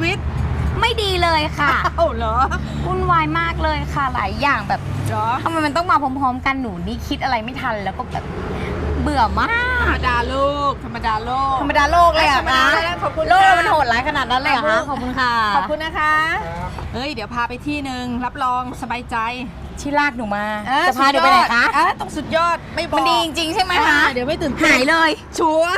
เป็นไงบุ้งชีวิตไม่ดีเลยค่ะเอ้าเหรอวุ่นวายมากเลยค่ะหลายอย่างแบบเหรอทำไมมันต้องมาพร้อมๆ กันหนูนี่คิดอะไรไม่ทันแล้วก็แบบเบื่อมาก ธรรมดาลูกธรรมดาโลกธรรมดาโลกเลยเหรธรอะรมดาคะแล้วขอบคุณโลกค่ะ มันโหดร้ายขนาดนั้นเลยเหรอครัคะบขอบคุณค่ะขอบคุณนะคะ เฮ้ย เดี๋ยวพาไปที่หนึ่งรับรองสบายใจที่ลากหนูมาเออจะพาหนูไปไหนคะเออต้องสุดยอดไม่บอกมันดีจริงๆใช่ไหมคะอ่าเดี๋ยวไม่ตื่นเต้นหายเลยชัวร์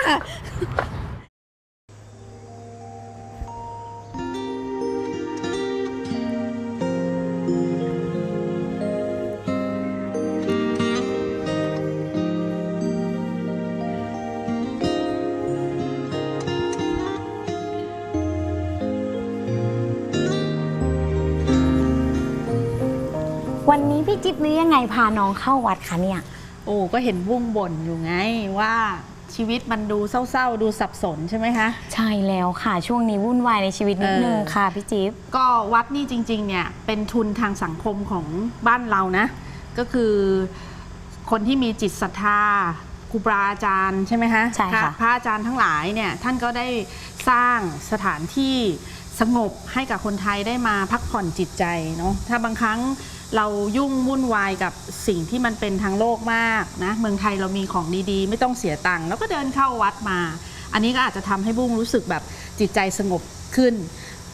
วันนี้พี่จิ๊บนึกยังไงพาน้องเข้าวัดคะเนี่ย โอ้ก็เห็นบุ้งบ่นอยู่ไงว่าชีวิตมันดูเศร้าๆ ดูสับสนใช่ไหมคะ ใช่แล้วค่ะช่วงนี้วุ่นวายในชีวิตนิดนึงเออค่ะพี่จิ๊บก็วัดนี่จริง ๆ เนี่ย เป็นทุนทางสังคมของบ้านเรานะ ก็คือคนที่มีจิตศรัทธาครูบาอาจารย์ใช่ไหมคะใช่ค่ะพระพระอาจารย์ทั้งหลายเนี่ยท่านก็ได้สร้างสถานที่สงบให้กับคนไทยได้มาพักผ่อนจิตใจเนาะถ้าบางครั้ง เรายุ่งวุ่นวายกับสิ่งที่มันเป็นทางโลกมากนะเมืองไทยเรามีของดีๆ ไม่ต้องเสียตังค์แล้วก็เดินเข้าวัดมา อันนี้ก็อาจจะทำให้บุ้งรู้สึกแบบจิตใจสงบขึ้น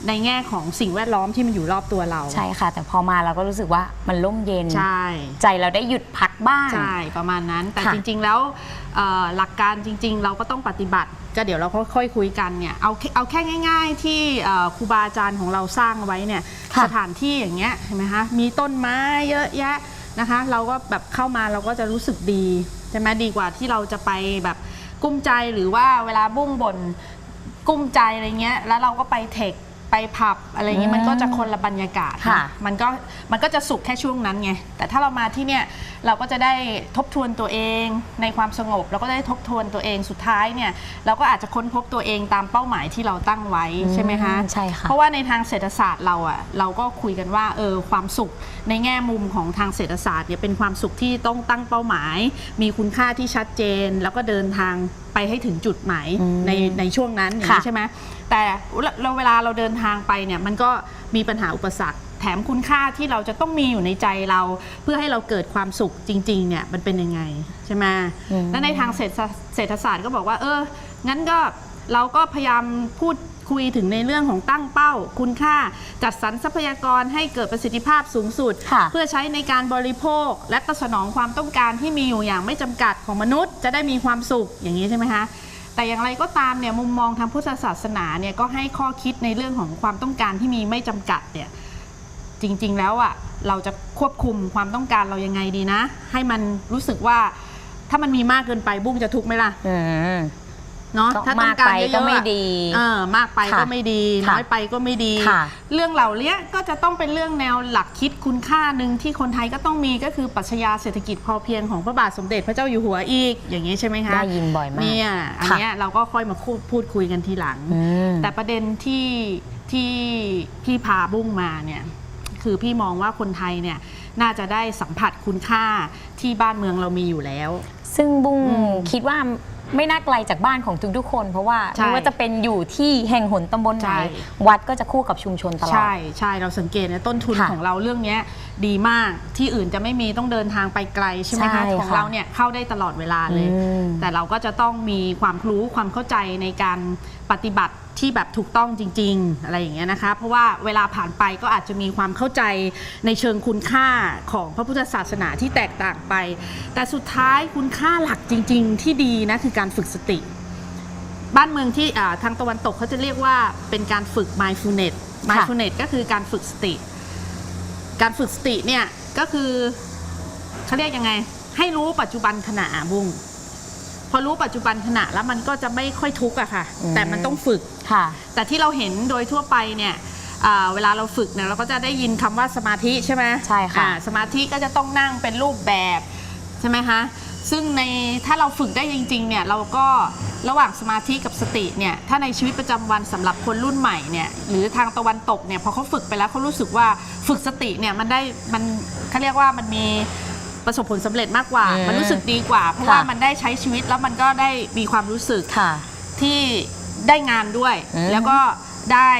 ในแง่ของสิ่งแวดล้อมที่มันอยู่รอบตัวเรา ใช่ค่ะ แต่พอมาเราก็รู้สึกว่ามันร่มเย็นใช่ใจเราได้หยุดพักบ้างใช่ประมาณนั้น แต่ค่ะจริง ๆ แล้วเอ่อหลักการจริง ๆ เราก็ต้องปฏิบัติ ก็เดี๋ยวเราค่อยๆคุยกันเนี่ยเอาแค่เอาแค่ง่าย ๆ ที่เอ่อครูบาอาจารย์ของเราสร้างไว้เนี่ยค่ะสถานที่อย่างเงี้ยเห็นไหมคะมีต้นไม้เยอะแยะนะคะ เราก็แบบเข้ามาเราก็จะรู้สึกดีใช่ไหมดีกว่าที่เราจะไปแบบกุ้มใจหรือว่าเวลาบุ้งบนกุ้มใจอะไรเงี้ยแล้วเราก็ไปเทค ไปผับอะไรเงี้ยมันก็จะคนละบรรยากาศค่ะมันก็มันก็จะสุขแค่ช่วงนั้นไงแต่ถ้าเรามาที่เนี่ยเราก็จะได้ทบทวนตัวเองในความสงบ เราก็ได้ทบทวนตัวเองสุดท้ายเนี่ยเราก็อาจจะค้นพบตัวเองตามเป้าหมายที่เราตั้งไว้ใช่ไหมคะอืมใช่ค่ะเพราะว่าในทางเศรษฐศาสตร์เราอะเราก็คุยกันว่าเออความสุขในแง่มุมของทางเศรษฐศาสตร์เนี่ยเป็นความสุขที่ต้องตั้งเป้าหมาย มีคุณค่าที่ชัดเจน แล้วก็เดินทาง ไปให้ถึงจุดหมายอืมในในช่วงนั้นอย่างนี้ค่ะใช่ไหมแต่เราเวลาเราเดินทางไปเนี่ยมันก็มีปัญหาอุปสรรคแถมคุณค่าที่เราจะต้องมีอยู่ในใจเรา เพื่อให้เราเกิดความสุขจริงๆเนี่ยมันเป็นยังไงใช่ไหมอืมและในทางเศรษฐเศรษฐศาสตร์ก็บอกว่า เอองั้นก็ เราก็พยายามพูดคุยถึงในเรื่องของตั้งเป้า คุณค่าจัดสรรทรัพยากรให้เกิดประสิทธิภาพสูงสุด ค่ะเพื่อใช้ในการบริโภค และก็สนองความต้องการที่มีอยู่อย่างไม่จำกัดของมนุษย์ จะได้มีความสุขอย่างนี้ใช่ไหมคะแต่อย่างไรก็ตามเนี่ยมุมมองทางพุทธศาสนาเนี่ยก็ให้ข้อคิดในเรื่องของความต้องการที่มีไม่จำกัดเนี่ยจริงๆแล้วอะเราจะควบคุมความต้องการเรายังไงดีนะ ให้มันรู้สึกว่าถ้ามันมีมากเกินไปบุ้งจะทุกข์ไหมล่ะ อืม เนาะก็ถ้าต้องการมากไปเยอะๆก็ไม่อะดีเออมากไปค่ะก็ไม่ดีค่ะน้อยไปก็ไม่ดีค่ะเรื่องเหล่านี้ก็จะต้องเป็นเรื่องแนวหลักคิดคุณค่าหนึ่งที่คนไทยก็ต้องมีก็คือปรัชญาเศรษฐกิจพอเพียงของพระบาทสมเด็จพระเจ้าอยู่หัวอีกอย่างนี้ใช่ไหมคะได้ยินบ่อยมากเนี่ยอันเนี้ยเราก็ค่อยมาพูดพูดคุยกันทีหลังอืมแต่ประเด็นที่ที่พี่พาบุ้งมาเนี่ยคือพี่มองว่าคนไทยเนี่ยน่าจะได้สัมผัสคุณค่าที่บ้านเมืองเรามีอยู่แล้ว ซึ่งบุ้งอืมคิดว่า ไม่น่าไกลจากบ้านของทุกๆคน เพราะว่าใช่ ไม่ว่าจะเป็นอยู่ที่แห่งหนตำบลไหนใช่วัดก็จะคู่กับชุมชนตลอด ใช่ใช่เราสังเกตนะต้นทุนค่ะของเราเรื่องเนี้ยดีมากที่อื่นจะไม่มีต้องเดินทางไปไกลใช่ไหมใช่คะค่ะของเราเนี่ยเข้าได้ตลอดเวลาเลย อืมแต่เราก็จะต้องมีความรู้ความเข้าใจในการปฏิบัติ ที่แบบถูกต้องจริง ๆ อะไรอย่างเงี้ยนะคะ เพราะว่าเวลาผ่านไปก็อาจจะมีความเข้าใจในเชิงคุณค่าของพระพุทธศาสนาที่แตกต่างไป แต่สุดท้ายคุณค่าหลักจริง ๆ ที่ดีนะคือการฝึกสติ บ้านเมืองที่ทางตะวันตกเขาจะเรียกว่าเป็นการฝึก mindfulness mindfulness ก็คือการฝึกสติ การฝึกสติเนี่ยก็คือเขาเรียกยังไง ให้รู้ปัจจุบันขณะอะบุ้งพอรู้ปัจจุบันขณะแล้วมันก็จะไม่ค่อยทุกข์อะค่ะ แต่มันต้องฝึก ค่ะ แต่ที่เราเห็นโดยทั่วไปเนี่ยอ่าเวลาเราฝึกเนี่ยเราก็จะได้ยินคำว่าสมาธิใช่ไหมใช่ค่ะ อ่าสมาธิก็จะต้องนั่งเป็นรูปแบบใช่ไหมคะซึ่งในถ้าเราฝึกได้จริงๆเนี่ยเราก็ระหว่างสมาธิกับสติเนี่ยถ้าในชีวิตประจำวันสำหรับคนรุ่นใหม่เนี่ยหรือทางตะวันตกเนี่ยพอเขาฝึกไปแล้วเขารู้สึกว่าฝึกสติเนี่ยมันได้มันเขาเรียกว่ามันมีประสบผลสำเร็จมากกว่า อืมมันรู้สึกดีกว่า เพราะค่ะว่ามันได้ใช้ชีวิตแล้วมันก็ได้มีความรู้สึก ค่ะ ที่ ได้งานด้วย อืมแล้วก็ได้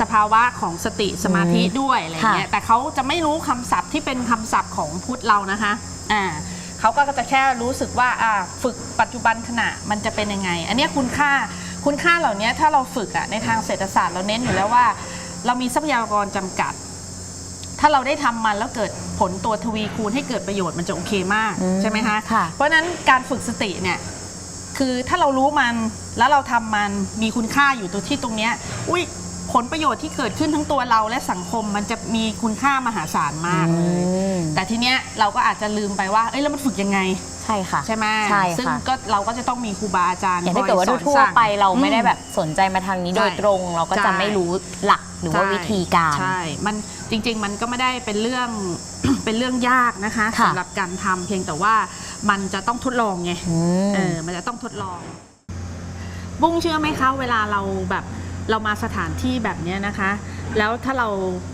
สภาวะของสติสมาธิอืมด้วยอะไรเงี้ยค่ะ แต่เขาจะไม่รู้คำศัพท์ที่เป็นคำศัพท์ของพุทธเรานะคะอ่าเขาก็จะแค่รู้สึกว่าอ่าฝึกปัจจุบันขณะมันจะเป็นยังไง อันเนี้ยคุณค่าคุณค่าเหล่านี้ถ้าเราฝึกอะในทางเศรษฐศาสตร์เราเน้นอยู่แล้วว่า เรามีทรัพยากรจำกัด ถ้าเราได้ทำมันแล้วเกิดผลตัวทวีคูณให้เกิดประโยชน์มันจะโอเคมากอืมใช่ไหมคะ ค่ะ เพราะฉะนั้นการฝึกสติเนี่ย คือถ้าเรารู้มันแล้วเราทำมันมีคุณค่าอยู่ตัวที่ตรงเนี้ยอุ้ยผลประโยชน์ที่เกิดขึ้นทั้งตัวเราและสังคมมันจะมีคุณค่ามหาศาลมากเลยอืมแต่ทีเนี้ยเราก็อาจจะลืมไปว่าเอ้ยแล้วมันฝึกยังไง ใช่ค่ะ ใช่ไหมใช่ซึ่งค่ะก็เราก็จะต้องมีครูบาอาจารย์อย่างถ้าเกิดว่าคอยสอนทั่วสั่ง ๆไปเราไม่ได้อืมแบบสนใจมาทางนี้ใช่โดยตรง เราก็ใช่ จะไม่รู้หลักหรือว่าใช่วิธีการ ใช่ มันจริงๆ มันก็ไม่ได้เป็นเรื่อง เป็นเรื่องยากนะคะค่ะ สำหรับการทำเพียงแต่ว่า มันจะต้องทดลองไงอืมเออมันจะต้องทดลอง บุ้งเชื่อไหมคะเวลาเราแบบเรามาสถานที่แบบเนี้ยนะคะ แล้วถ้าเรา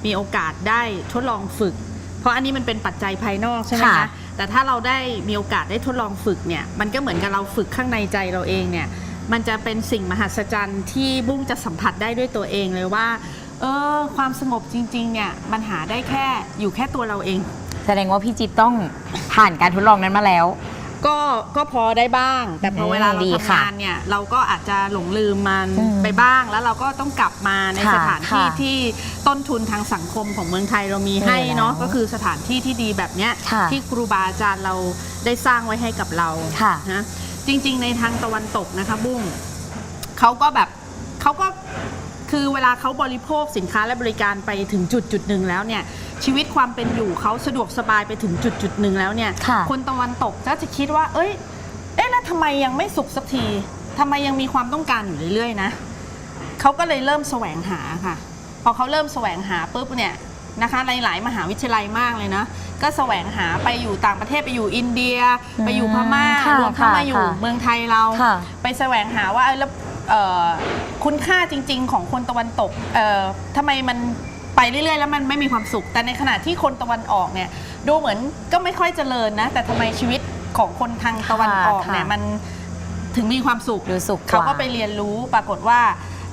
มีโอกาสได้ทดลองฝึก เพราะอันนี้มันเป็นปัจจัยภายนอกใช่ไหมค่ะคะ แต่ถ้าเราได้มีโอกาสได้ทดลองฝึกเนี่ย มันก็เหมือนกับเราฝึกข้างในใจเราเองเนี่ย มันจะเป็นสิ่งมหัศจรรย์ที่บุ้งจะสัมผัสได้ด้วยตัวเองเลยว่า เออความสงบจริง ๆ เนี่ย มันหาได้แค่อยู่แค่ตัวเราเอง แสดงว่าพี่จิ๊บต้องผ่านการทดลองนั้นมาแล้ว ก็ก็พอได้บ้าง แต่พออืมเวลาเราดีทำค่ะงานเนี่ยเราก็อาจจะหลงลืมมันอืมไปบ้างแล้วเราก็ต้องกลับมาในค่ะสถานที่ค่ะที่ต้นทุนทางสังคมของเมืองไทยเรามีให้เนาะมีแล้วก็คือสถานที่ที่ดีแบบเนี้ยค่ะที่ครูบาอาจารย์เราได้สร้างไว้ให้กับเราค่ะ นะจริงๆ ในทางตะวันตกนะคะบุ้งเขาก็แบบเขาก็ คือเวลาเขาบริโภคสินค้าและบริการไปถึงจุดจุดหนึ่งแล้วเนี่ยชีวิตความเป็นอยู่เขาสะดวกสบายไปถึงจุดจุดหนึ่งแล้วเนี่ยค่ะคนตะวันตกก็จะคิดว่า เอ้ย เอ๊ะแล้วทำไมยังไม่สุขสักทีทำไมยังมีความต้องการอยู่เรื่อยๆนะเขาก็เลยเริ่มแสวงหาค่ะ พอเขาเริ่มแสวงหาปุ๊บเนี่ยนะคะในหลายมหาวิทยาลัยมากเลยนะ ก็แสวงหาไปอยู่ต่างประเทศไปอยู่อินเดียอืมไปอยู่พม่าค่ะรวมทั้งค่ะมาอยู่ค่ะเมืองไทยเรา ค่ะ ไปแสวงหาว่าเอ้ยแล้วเอ่อ คุณค่าจริง ๆ ของคนตะวันตกเอ่อทำไมมันไปเรื่อยๆ แล้วมันไม่มีความสุข แต่ในขณะที่คนตะวันออกเนี่ยดูเหมือนก็ไม่ค่อยเจริญนะ แต่ทำไมชีวิตของคนทางตะวันออกเนี่ยค่ะมันถึงมีความสุขดูสุขเขาก็ว่ไปเรียนรู้ปรากฏว่า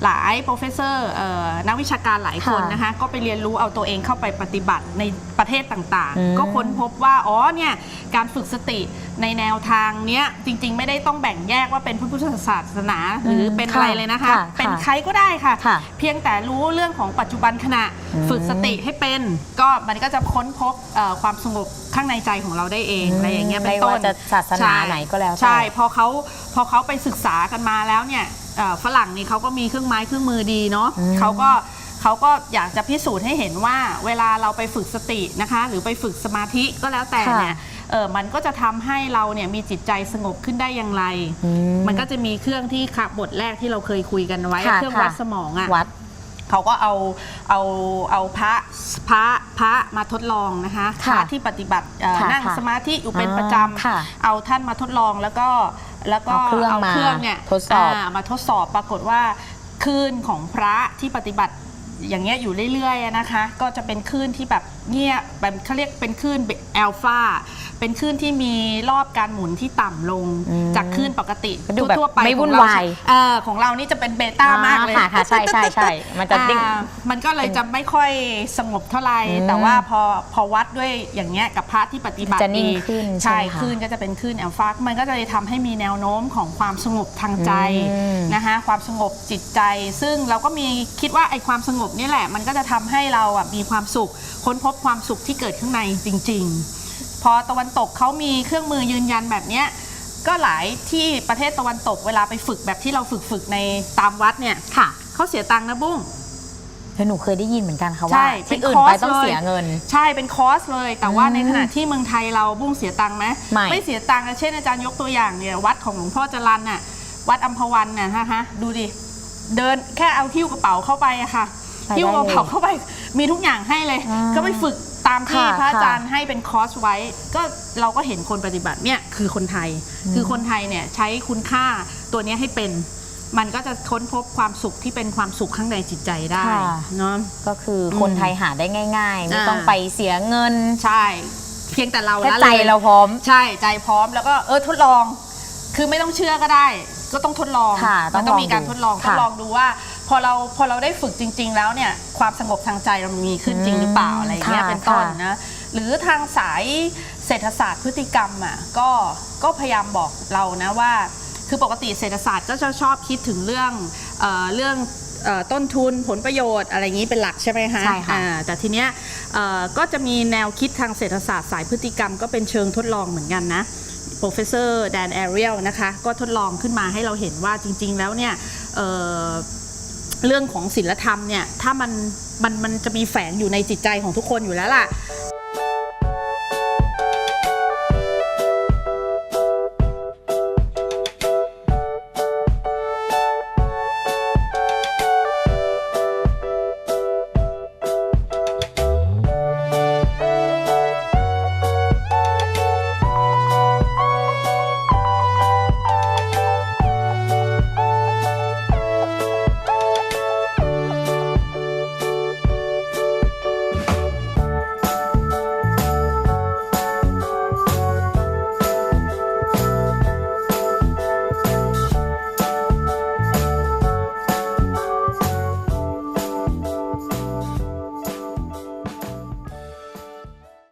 หลาย professor เอ่อนักวิชาการหลายคนค่ะนะคะก็ไปเรียนรู้เอาตัวเองเข้าไปปฏิบัติในประเทศต่างอืมๆก็ค้นพบว่าอ๋อเนี่ยการฝึกสติในแนวทางเนี้ยจริงๆ ไม่ได้ต้องแบ่งแยกว่าเป็นพระพุทธศาสนา หรือเป็นอะไรเลยนะคะค่ะเป็นค่ะใครก็ได้ค่ะค่ะ เพียงแต่รู้เรื่องของปัจจุบันขณะอืมฝึกสติให้เป็น ก็มันก็จะค้นพบเอ่อความสงบข้างในใจของเราได้เองอืมอะไรอย่างเงี้ยเป็นไม่ต้ว่านจะศาสนาใช่ไหนก็แล้วแต่ใช่พอเขาพอเขาไปศึกษากันมาแล้วเนี่ย เอ่อฝรั่งนี่เขาก็มีเครื่องไม้เครื่องมือดีเนาะอืมเขาก็เขาก็อยากจะพิสูจน์ให้เห็นว่าเวลาเราไปฝึกสตินะคะ หรือไปฝึกสมาธิก็แล้วแต่เนี่ย เออมันก็จะทำให้เราเนี่ยมีจิตใจสงบขึ้นได้อย่างไรอืมันก็จะมีเครื่องที่ค่ะบทแรกที่เราเคยคุยกันไว้ค่ะเครื่องค่ะวัดสมองอะ วัด เขาก็เอาเอาเอาพระพระพระมาทดลองนะคะพค่ะระที่ปฏิบัติเอ่อค่ะนั่งค่ะสมาธิอยู่เป็นประจค่ะำเอาท่านมาทดลองแล้วก็ แล้วก็เอาเครื่องมาเนี่ยทดสอบามาทดสอบปรากฏว่าคลื่นของพระที่ปฏิบัติอย่างเงี้ยอยู่เรื่อยๆอะนะคะ ก็จะเป็นคลื่นที่แบบ เงียบแบบเขาเรียกเป็นคลื่นแอลฟาเป็นคลื่นที่มีรอบการหมุนที่ต่ำลงอืมจากคลื่นปกติก็ดูแบบทั่วๆไปไม่วุ่นของเรวายเออของเรานี่จะเป็นเบต้ามากเลย อ่าค่ะค่ะใช่ใช่ใช่มันจะดิ้ง อ่ามันก็เลยจะไม่ค่อยสงบเท่าไหร่อืมแต่ว่าพอพอวัดด้วยอย่างเงี้ยกับพระที่ปฏิบัติจะนิ่งดีขึ้นใช่ใช่ไหมคะคลื่นก็จะเป็นคลื่นแอลฟามันก็จะทำให้มีแนวโน้มของความสงบทางใจอืม นะคะความสงบจิตใจ ซึ่งเราก็มีคิดว่าไอ้ความสงบนี่แหละ มันก็จะทำให้เราอะมีความสุข ค้นพบความสุขที่เกิดข้างในจริง ๆ พอตะวันตกเขามีเครื่องมือยืนยันแบบเนี้ยก็หลายที่ประเทศตะวันตกเวลาไปฝึกแบบที่เราฝึกฝึกในตามวัดเนี่ยค่ะเขาเสียตังค์นะบุ้งแล้วหนูเคยได้ยินเหมือนกันค่ะใช่ว่าเป็นที่อื่นคอร์ไปสต้องเลยเสียเงิน ใช่เป็นคอร์สเลย แต่ว่าอืมในขณะที่เมืองไทยเราบุ้งเสียตังค์ไหมไม่เสียตังค์นะเช่นอาจารย์ยกตัวอย่างเนี่ยวัดของหลวงพ่อจรันน่ะวัดอัมพวันน่ะนะคะดูดิเดินแค่เอาหิ้วกระเป๋าเข้าไปอะค่ะไปได้ หิ้วกระเป๋าเข้าไปมีทุกอย่างให้เลย อ่าก็ไปฝึกตามที่ค่ะพระอาค่ะจารย์ให้เป็นคอร์สไว้ ก็เราก็เห็นคนปฏิบัติเนี่ยคือคนไทย คือคนไทยเนี่ยใช้คุณค่าตัวเนี้ยให้เป็น มันก็จะค้นพบความสุขที่เป็นความสุขข้างในจิตใจได้ค่ะ เนาะ ก็คือคนอืมไทยหาได้ง่าย ๆ ไม่อ่า ต้องไปเสียเงินใช่ เพียงแต่เราแค่ละใจเลย เราพร้อม ใช่ใจพร้อมแล้วก็เออทดลอง คือไม่ต้องเชื่อก็ได้ ก็ต้องทดลองค่ะมันต้ต้อองงลองมีการดูทดลองค่ะ ทดลองดูว่า พอเราพอเราได้ฝึกจริง ๆ แล้วเนี่ยความสงบทางใจเรามีขึ้นจริงหรือเปล่าอะไรอย่างเงี้ยค่ะเป็นต้นค่ะนะหรือทางสายเศรษฐศาสตร์พฤติกรรมอะก็ก็พยายามบอกเรานะว่า คือปกติเศรษฐศาสตร์ก็จะชอบคิดถึงเรื่องเออเรื่องเออต้นทุนผลประโยชน์อะไรอย่างนี้เป็นหลักใช่ไหมคะใช่ค่ะ อ่าแต่ทีเนี้ยเอ่อก็จะมีแนวคิดทางเศรษฐศาสตร์สายพฤติกรรมก็เป็นเชิงทดลองเหมือนกันนะ professor Dan Ariel นะคะ ก็ทดลองขึ้นมาให้เราเห็นว่าจริง ๆ แล้วเนี่ยเอ่อ เรื่องของศีลธรรมเนี่ย ถ้ามันมันมันจะมีแฝงอยู่ในจิตใจของทุกคนอยู่แล้วล่ะ